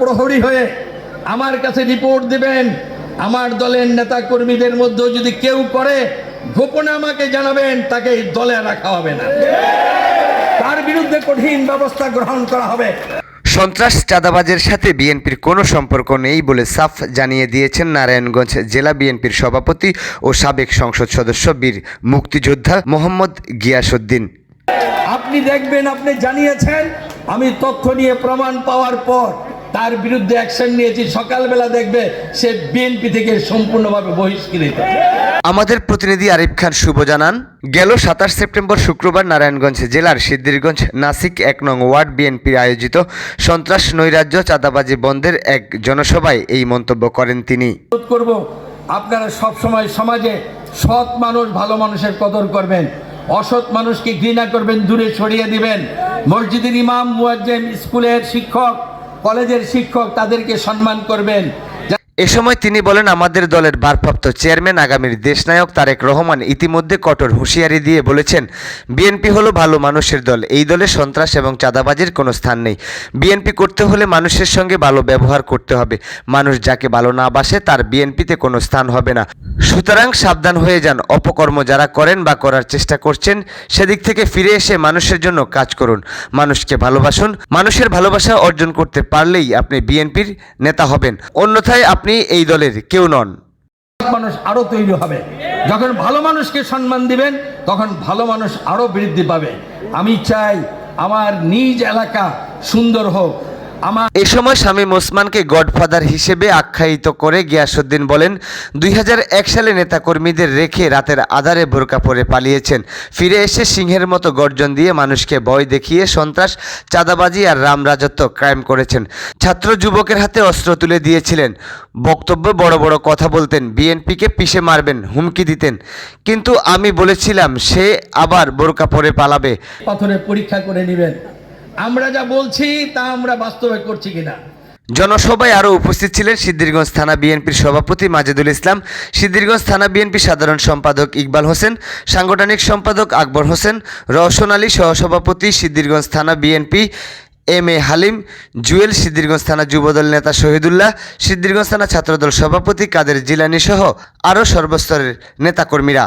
প্রহরী হয়ে আমার কাছে রিপোর্ট দিবেন আমার দলের নেতা কর্মীদের মধ্যে যদি কেউ করে গোপনে আমাকে জানাবেন তাকে দলে রাখা হবে না। তার বিরুদ্ধে কঠিন ব্যবস্থা গ্রহণ করা হবে। সন্ত্রাস চাঁদাবাজের সাথে বিএনপির কোনো সম্পর্ক নেই বলে সাফ জানিয়ে দিয়েছেন নারায়ণগঞ্জ জেলা বিএনপির সভাপতি ও সাবেক সংসদ সদস্য বীর মুক্তিযোদ্ধা মোহাম্মদ গিয়াসউদ্দিন। আপনি দেখবেন আপনি জানিয়েছেন আমি তথ্য নিয়ে প্রমাণ পাওয়ার পর তার বিরুদ্ধে অ্যাকশন নিয়েছি। সকালবেলা দেখবে সে বিএনপি থেকে সম্পূর্ণভাবে বহিষ্কৃত। আমাদের প্রতিনিধি আরিফ খান শুভ জানান। গেল সাতাশ সেপ্টেম্বর শুক্রবার নারায়ণগঞ্জ জেলার সিদ্দিরগঞ্জ নাসিক এক নং ওয়ার্ড বিএনপির আয়োজিত সন্ত্রাস নৈরাজ্য চাঁদাবাজি বন্ধের এক জনসভায় এই মন্তব্য করেন তিনি। করব আপনারা সব সময় সমাজে সৎ মানুষ ভালো মানুষের কদর করবেন। অসৎ মানুষকে ঘৃণা করবেন দূরে সরিয়ে দিবেন। মসজিদের ইমাম মুয়াজ্জেম স্কুলের শিক্ষক কলেজের শিক্ষক তাদেরকে সম্মান করবেন। এ সময় তিনি বলেন, আমাদের দলের ভারপ্রাপ্ত চেয়ারম্যান আগামীর দেশনায়ক তারেক রহমান ইতিমধ্যে কঠোর হুঁশিয়ারি দিয়ে বলেছেন, বিএনপি হলো ভালো মানুষের দল। এই দলে সন্ত্রাস এবং চাঁদাবাজির কোনো স্থান নেই। বিএনপি করতে হলে মানুষের সঙ্গে ভালো ব্যবহার করতে হবে। মানুষ যাকে ভালো না বাসে, তার বিএনপিতে কোনো স্থান হবে না। সুতরাং সাবধান হয়ে যান। অপকর্ম যারা করেন বা করার চেষ্টা করছেন, সেদিক থেকে ফিরে এসে মানুষের জন্য কাজ করুন। মানুষকে ভালোবাসুন। মানুষের ভালোবাসা অর্জন করতে পারলেই আপনি বিএনপির নেতা হবেন। অন্যথায় আপনি এই দলের কেউ নন। মানুষ আরও তৈরি হবে। যখন ভালো মানুষকে সম্মান দিবেন, তখন ভালো মানুষ আরও বৃদ্ধি পাবে। আমি চাই আমার নিজ এলাকা সুন্দর হোক। আমার এ সময় শামীম ওসমানকে গডফাদার হিসেবে আখ্যায়িত করে গিয়াসুদ্দিন বলেন, দুই হাজার এক সালে নেতাকর্মীদের রেখে রাতের আধারে বোরকা পরে পালিয়েছেন। ফিরে এসে সিংহের মতো গর্জন দিয়ে মানুষকে ভয় দেখিয়ে সন্ত্রাস, চাঁদাবাজি আর রাম রাজত্ব ক্রাইম করেছেন। ছাত্র যুবকের হাতে অস্ত্র তুলে দিয়েছিলেন। বক্তব্য বড় বড় কথা বলতেন, বিএনপিকে পিষে মারবেন, হুমকি দিতেন। কিন্তু আমি বলেছিলাম, সে আবার বোরকা পরে পালাবে। পরীক্ষা করে নেবেন। আমরা যা বলছি, তা আমরা বাস্তবে করছি কিনা? জনসভায় আরও উপস্থিত ছিলেন সিদ্দিরগঞ্জ থানা বিএনপির সভাপতি মাজেদুল ইসলাম সিদ্দিরগঞ্জ থানা বিএনপি সাধারণ সম্পাদক ইকবাল হোসেন, সাংগঠনিক সম্পাদক আকবর হোসেন, রওশন আলী সহসভাপতি সিদ্দিরগঞ্জ থানা BNP M A Halim, Jewel Siddhirganj থানা যুবদল নেতা শহীদুল্লাহ সিদ্দিরগঞ্জ থানা ছাত্রদল সভাপতি কাদের জিলানি সহ আরও সর্বস্তরের নেতাকর্মীরা।